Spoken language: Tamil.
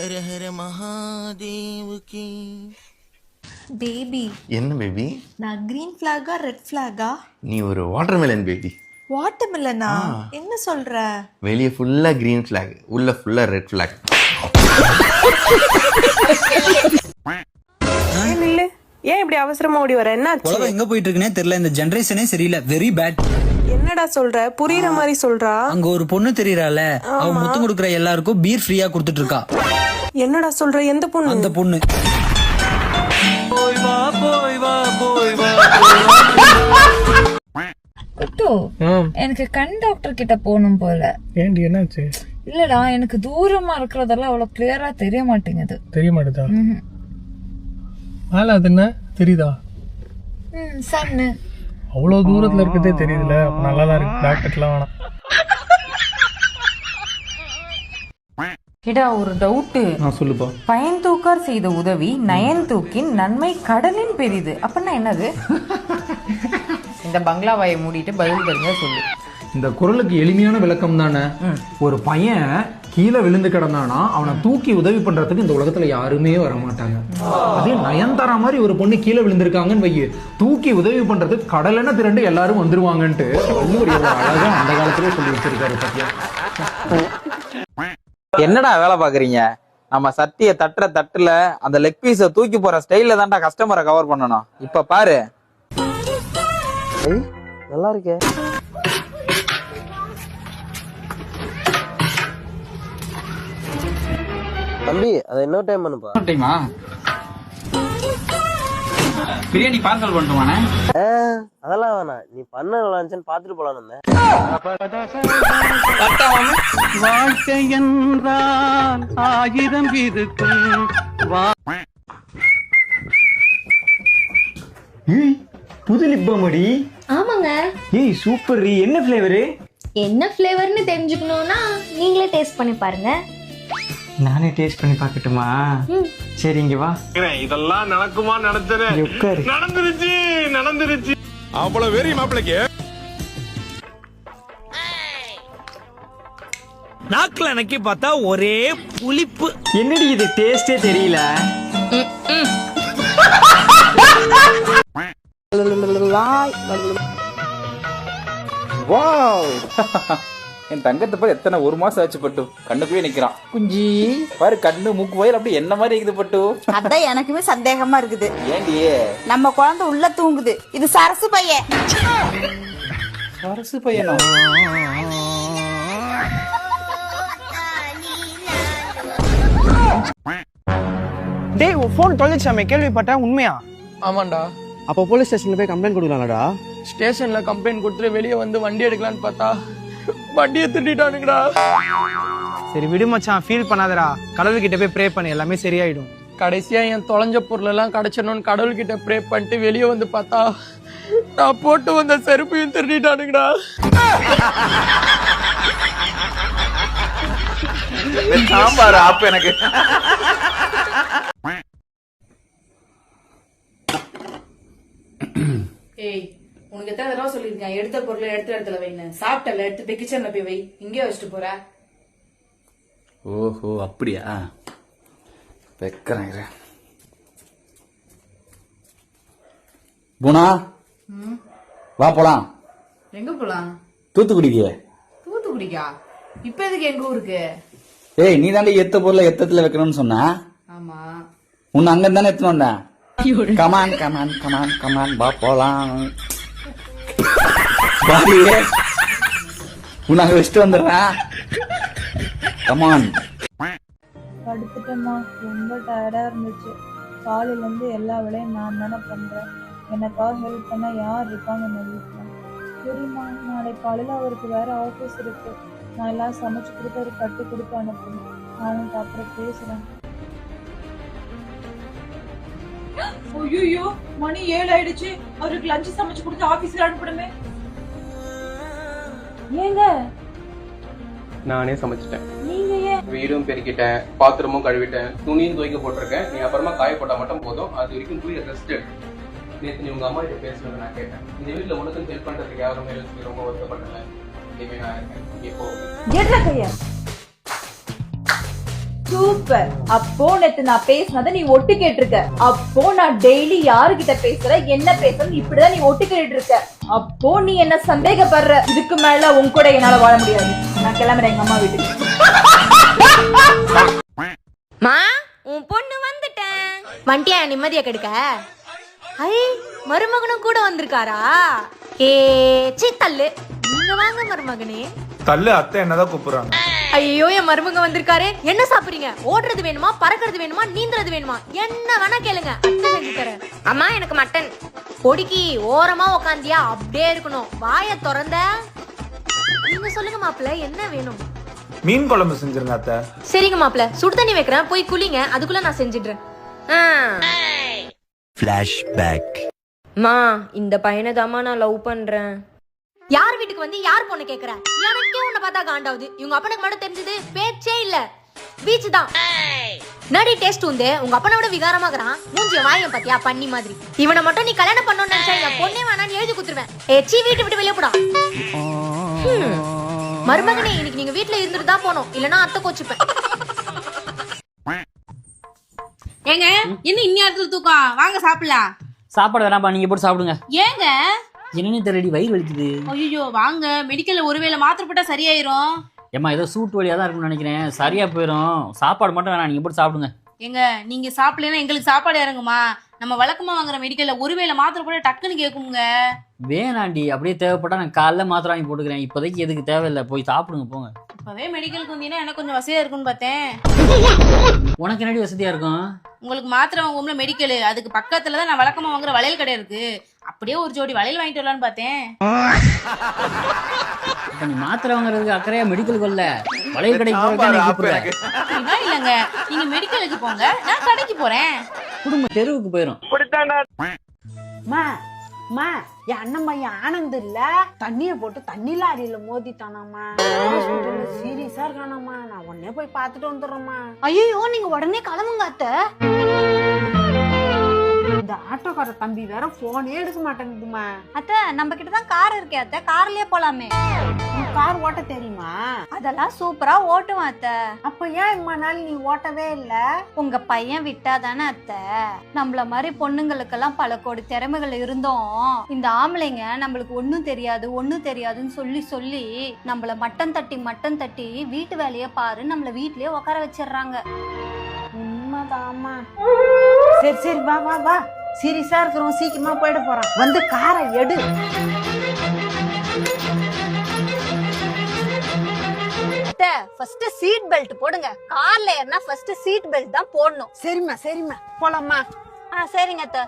ஹர ஹர மகாதேவுக்கு பேபி என்ன பேபி நான் கிரீன் ஃபிளாகா ரெட் ஃபிளாகா நீ ஒரு வாட்டர்மெலன் பேபி வாட்டர்மெலனா என்ன சொல்ற? வெளியே ஃபுல்லா கிரீன் ஃபிளாக் உள்ள ஃபுல்லா ரெட் ஃபிளாக் ஏன் இப்படி அவசரமா ஓடி வர? உலகம் எங்க போயிட்டு இருக்குன்னே தெரியல இந்த ஜெனரேஷனே சரியில்லை. வெரி பேட் என்னடா சொல்ற? புரியுற மாதிரி சொல்றா? அங்க ஒரு பொண்ணு தெரியறால. அவ முத்தம் கொடுக்குற எல்லாருக்கும் பீர் ஃப்ரீயா கொடுத்துட்டு இருக்கா. என்னடா சொல்ற? எந்த பொண்ணு? அந்த பொண்ணு. எனக்கு கண் டாக்டர் கிட்ட போகணும் போல. ஏன்டி என்னாச்சு? இல்லடா எனக்கு தூரமா இருக்கிறதெல்லாம் அவ்வளவு கிளியரா தெரிய மாட்டேங்குது. தெரிய மாட்டேதா. மேல அது என்ன? தெரியுதா? ம் சன்னு. அவ்வளவு தூரத்துல இருக்கிறதே தெரியுதுல. அப்ப நல்லா தான் இருக்கு டாக்டர்லாம் வேணாம். இடா ஒரு டவுட்டு. நான் சொல்லுப்பா. பயன் தூக்கார் செய்த உதவி நயன் தூக்கின் நன்மை கடலின் பெரிது. அப்படின்னா என்னது? இந்த பங்களாவாயை மூடிட்டு பதில் தெரிஞ்சா சொல்லு. இந்த குரலுக்கு எளிமையான விளக்கம் தானே? ஒரு பையன் கீழே விழுந்து கிடந்தானா அவனை தூக்கி உதவி பண்றதுக்கு இந்த உலகத்துல யாருமே வர மாட்டாங்க அதே நயன்தாரா மாதிரி ஒரு பொண்ணு கீழே விழுந்திருக்காங்கன்னு வையு. தூக்கி உதவி பண்றதுக்கு கடலென திரண்டு எல்லாரும் வந்துருவாங்கன்ட்டு. வள்ளுவர் அழகா அந்த காலத்திலே சொல்லி வச்சிருக்காரு பத்தியா என்னடா வேலை பாக்குறீங்க நம்ம சட்டிய தட்டுற தட்டுல அந்த லெக் பீஸ தூக்கி போற ஸ்டைல்ல தான்டா கஸ்டமரை கவர் பண்ணணும். இப்ப பாரு. நல்லா இருக்கே. தம்பி அதை இன்னொரு டைம் பண்ணுப்பா. டைமா பிரியாணி பார்சல் பண்ணுவானே அதெல்லாம் வேணாம். நீ பண்ண நல்லா இருந்துச்சுன்னு பாத்துட்டு போலான்னு இருந்தேன் வாழ்க்கை என்றால் ஆயிரம் இருக்கும். ஏய் புது லிப்பமடி ஆமாங்க. ஏய் சூப்பர் என்ன ஃபிளேவரு என்ன ஃப்ளேவர்னு தெரிஞ்சுக்கணும்னா நீங்களே டேஸ்ட் பண்ணி பாருங்க. நானே டேஸ்ட் பண்ணி பார்க்கட்டுமா? சரி இங்க வா. இதெல்லாம் நடக்குமா நடத்துறேன் நடந்துருச்சு நடந்துருச்சு. அவ்வளவு வெறி மாப்பிளைக்கு. நாக்குல நக்கி பார்த்தா ஒரே புளிப்பு. என்னடி இது டேஸ்டே தெரியல. வாவ் என் தங்கத்தை பாரு எத்தனை ஒரு மாசம் ஆச்சு பட்டு. கண்ணுக்குள்ளே நிக்கிறான். குஞ்சி பாரு கண்ணு மூக்கு வயல் அப்படி என்ன மாதிரி இருக்குது பட்டு? அதான் எனக்குமே சந்தேகமா இருக்குது. ஏண்டி நம்ம குழந்தை உள்ள தூங்குது. இது சரசு பையன். அரசு பையனா? டேய் உன் ஃபோன் தொலைச்சாமே கேள்விப்பட்டேன் உண்மையா? ஆமாண்டா. அப்ப போலீஸ் ஸ்டேஷன்ல போய் கம்ப்ளைண்ட் கொடுக்கலாம்டா ஸ்டேஷன்ல கம்ப்ளைண்ட் கொடுத்துட்டு வெளியே வந்து வண்டி எடுக்கலான்னு பார்த்தா வண்டியை திட்டானுங்கடா சரி விடு மச்சான் ஃபீல் பண்ணாதடா. கடவுள் கிட்ட போய் ப்ரே பண்ணு எல்லாமே சரியாயிடும். கடைசியா என் தொலைஞ்ச பொருள் எல்லாம் கிடைச்சிடணும்னு கடவுள்கிட்ட ப்ரே பண்ணிட்டு வெளியே வந்து பார்த்தா நான் போட்டு வந்த செருப்பையும் திருடிட்டானுங்கடா. சாம்பார் ஆப்பு எனக்கு ஏய் உனக்கு எத்தனை தடவை சொல்லியிருக்கேன் எடுத்த பொருளை எடுத்த இடத்துல வைன்னு. சாப்பிட்டல எடுத்து போய் கிச்சன்ல போய் வை. இங்கே வச்சுட்டு போற. ஓஹோ அப்படியா? வைக்கிறேன். குணா வா போலாம். எங்க போலாம்? தூத்துக்குடிக்கு. தூத்துக்குடிக்கா? இப்ப எதுக்கு எங்க ஊருக்கு? ஏய் நீ தாண்டி எத்த பொருளை எத்தத்துல வைக்கணும்னு சொன்ன? ஆமா. உன்னை அங்க தானே எத்தணும் come on come on come on come on வா போலாம். பாடி வச்சுட்டு வந்துடுறேன் கமான் படுத்துட்டேம்மா. ரொம்ப டயர்டா இருந்துச்சு. காலையில இருந்து எல்லா வேலையும் நான் தானே பண்றேன். எனக்காக ஹெல்ப் பண்ண யார் இருக்காங்க இந்த வீட்டுல சரிம்மா நாளை காலையில அவருக்கு வேற ஆஃபீஸ் இருக்கு. நான் எல்லாம் சமைச்சு கொடுத்து அவருக்கு கட்டி கொடுத்து அனுப்பணும் நான் உன்கிட்ட அப்புறம் பேசுறேன். ஐயோ மணி ஏழு ஆயிடுச்சு அவருக்கு லஞ்ச் சமைச்சு கொடுத்து ஆபீஸ்ல அனுப்பணுமே. ஏங்க? நானே சமைச்சிட்டேன். நீங்க ஏன்? வீடும் பெருக்கிட்டேன் பாத்திரமும் கழுவிட்டேன் துணியும் துவைக்க போட்டிருக்கேன். நீ அப்புறமா காய போட்டா மட்டும் போதும். அது வரைக்கும் துணி ரெஸ்ட் நேற்று நீ உங்க அம்மா கிட்ட பேசுனது நான் கேட்டேன். இந்த வீட்டுல உனக்கும் ஹெல்ப் பண்றதுக்கு யாருமே ரொம்ப வருத்தப்படல. இனிமே நான் இருக்கேன். கையா? சூப்பர் அப்போ நேத்து நான் பேசினதை நீ ஒட்டு கேட்டிருக்க. அப்போ நான் டெய்லி யாருகிட்ட பேசுற என்ன பேசுறேன் இப்படிதான் நீ ஒட்டு இருக்க அப்போ நீ என்ன சந்தேகப்படுற? இதுக்கு மேல உன் கூட என்னால வாழ முடியாது. நான் கிளம்புறேன் எங்க அம்மா வீட்டுக்கு. மா உன் பொண்ணு வந்துட்டேன். வண்டியா நிம்மதியா கெடுக்க? ஐ மருமகனும் கூட வந்திருக்காரா? ஏ சீ தள்ளு. நீங்க வாங்க மருமகனே. தள்ளு அத்தை என்னதான் கூப்பிடுறாங்க? ஐயோ என் மருமக வந்திருக்காரு. என்ன சாப்பிடுறீங்க? ஓடுறது வேணுமா? பறக்கிறது வேணுமா? நீந்துறது வேணுமா? என்ன வேணா கேளுங்க. அத்தை செஞ்சு தரேன். அம்மா எனக்கு மட்டன். பொடிக்கி ஓரமா உக்காந்தியா? அப்படியே இருக்கணும். வாய திறந்த. நீங்க சொல்லுங்க மாப்பிள்ள. என்ன வேணும்? மீன் குழம்பு செஞ்சிருங்க அத்தை. சரிங்க மாப்பிள்ள. சுடு தண்ணி வைக்கிறேன். போய் குளிங்க. அதுக்குள்ள நான் செஞ்சிடுறேன். மா இந்த பையனை தாமா நான் லவ் பண்றேன். யார் வீட்டுக்கு வந்து யார் பொண்ணு கேக்குற? எனக்கே உன்னை பார்த்தா காண்டாவுது. இவங்க அப்பனுக்கு மட்டும் தெரிஞ்சது பேச்சே இல்ல. பீச் தான். நடி டேஸ்ட் உண்டு? உங்க அப்பனை விட விகாரமாகறான் மூஞ்சிய வாயம் பாத்தியா பண்ணி மாதிரி. இவனை மட்டும் நீ கல்யாணம் பண்ணணும்னு நினைச்சா என் பொண்ணே வேணான்னு எழுதி குத்துருவேன் ஏ சீ வீட்டு விட்டு வெளியே போடா. மருமகனே இன்னைக்கு நீங்க வீட்ல இருந்துட்டு தான் போகணும். இல்லனா அத்தை கோச்சுப்பேன். ஏங்க என்ன இந்நேரத்துல தூக்கம்? வாங்க சாப்பிடலாம். சாப்பாடு வேணாப்பா நீங்க போட்டு சாப்பிடுங்க. ஏங்க? என்னன்னு தெரியல வயிறு வலிக்குது. ஐயோ வாங்க. மெடிக்கல்ல ஒருவேளை மாத்திரை போட்டா சரியாயிரும். ஏம்மா ஏதோ சூட் வழியா தான் இருக்கும்னு நினைக்கிறேன். சரியா போயிடும் சாப்பாடு மட்டும் வேணாம் நீங்க போட்டு சாப்பிடுங்க. ஏங்க நீங்க சாப்பிடலன்னா எங்களுக்கு சாப்பாடு இறங்குமா? நம்ம வழக்கமா வாங்குற மெடிக்கல்ல ஒருவேளை மாத்திரை போட டக்குன்னு கேக்குங்க வேணாண்டி அப்படியே தேவைப்பட்டா நான் காலைல மாத்திரை வாங்கி போட்டுக்கிறேன். இப்போதைக்கு எதுக்கு தேவையில்லை போய் சாப்பிடுங்க போங்க. இப்பவே மெடிக்கலுக்கு வந்தீங்கன்னா எனக்கு கொஞ்சம் வசதியா இருக்கும்னு பார்த்தேன். உனக்கு என்னடி வசதியா இருக்கும்? உங்களுக்கு மாத்திரை வாங்குவோம்ல மெடிக்கல் அதுக்கு பக்கத்துல தான் நான் வழக்கமா வாங்குற வளையல் கடை இருக்கு. அப்படியே ஒரு ஜோடி வளையல் வாங்கிட்டு வரலான்னு பார்த்தேன். இப்ப நீ மாத்திரை வாங்குறதுக்கு அக்கறையா மெடிக்கலுக்கு வரல. வளையல் கடைக்கு போறதுக்கு நீ கூப்பிடுற. அப்படிலாம் இல்லைங்க. நீங்க மெடிக்கலுக்கு போங்க. நான் கடைக்கு போறேன். குடும்ப தெருவுக்கு போயிடும் மா மா என் அண்ணன் பையன் ஆனந்த் இல்ல. தண்ணிய போட்டு தண்ணி லாரியில மோதிட்டானாமா. சீரியஸா இருக்கானாமா. நான் உடனே போய் பார்த்துட்டு வந்துடுறேம்மா. ஐயோ நீங்க உடனே கிளம்புங்க அத்தை. இந்த ஆட்டோக்கார தம்பி வேற போனே எடுக்க மாட்டேங்குதுமா அத்தை நம்ம கிட்ட தான் கார் இருக்கே அத்தை. கார்லயே போலாமே. உனக்கு கார் ஓட்ட தெரியுமா? அதெல்லாம் சூப்பரா ஓட்டுவேன் அத்தை. அப்ப ஏன் இம்மா நாள் நீ ஓட்டவே இல்ல? உங்க பையன் விட்டாதானே அத்தை. நம்மள மாதிரி பொண்ணுங்களுக்கெல்லாம் பல கோடி திறமைகள் இருந்தோம். இந்த ஆம்பளைங்க நம்மளுக்கு ஒண்ணும் தெரியாது ஒண்ணும் தெரியாதுன்னு சொல்லி சொல்லி நம்மள மட்டம் தட்டி மட்டம் தட்டி வீட்டு வேலையை பாரு நம்மள வீட்லயே உட்கார வச்சிடுறாங்க. உண்மைதாம்மா. சரி சரி வா வா வா. சீரியஸா இருக்கிறோம் சீக்கிரமா போயிட போறோம் வந்து காரை எடு. ஃபர்ஸ்ட் சீட் பெல்ட் போடுங்க. கார்ல ஏறினா ஃபர்ஸ்ட் சீட் பெல்ட் தான் போடணும். சரிம்மா சரிம்மா. போலாமா ஆ சரிங்க அத்தை.